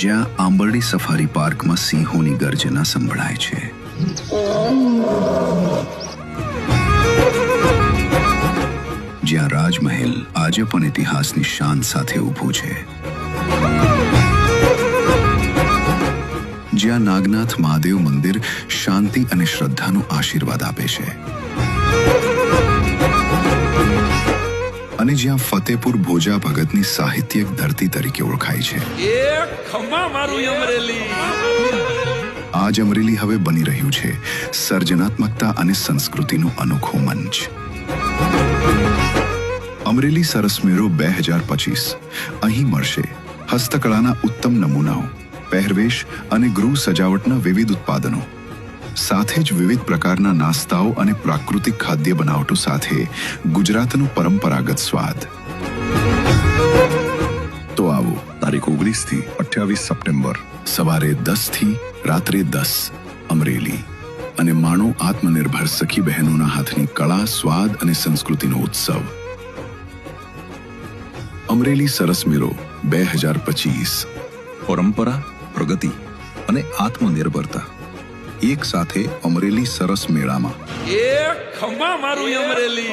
જ્યાં આંબરડી સફારી પાર્કમાં સિંહોની ગર્જના સંભળાય છે. જ્યાં રાજમહેલ આજે પણ ઇતિહાસની શાન સાથે ઊભું છે. જ્યાં નાગનાથ મહાદેવ મંદિર શાંતિ અને શ્રદ્ધાનો આશીર્વાદ આપે છે. અને જ્યાં ફતેપુર ભોજા ભગતની સાહિત્યિક ધરતી તરીકે ઓળખાય છે. આજ અમરેલી હવે બની રહ્યું છે. સર્જનાત્મકતા અને સંસ્કૃતિનું અનોખું મંચ. અમરેલી સરસ મેળો બે હજાર પચીસ. અહીં મળશે હસ્તકળાના ઉત્તમ નમૂનાઓ પહેરવેશ અને ગૃહ સજાવટના વિવિધ ઉત્પાદનો. સાથે જ વિવિધ પ્રકારના નાસ્તાઓ અને પ્રાકૃતિક ખાદ્ય બનાવટો સાથે ગુજરાતનો પરંપરાગત સ્વાદ. તો આવો, તારીખ ઓગણીસથી અઠ્યાવીસ સપ્ટેમ્બર, સવારે દસથી રાત્રે દસ, અમરેલી. અને માણો આત્મનિર્ભર સખી બહેનોના હાથની કળા, સ્વાદ અને સંસ્કૃતિનો ઉત્સવ. અમરેલી સરસ મેળો બે હજાર પચીસ. પરંપરા, પ્રગતિ અને આત્મનિર્ભરતા. એક સાથે અમરેલી સરસ મેળામાં. એ ખમ્મા મારું અમરેલી.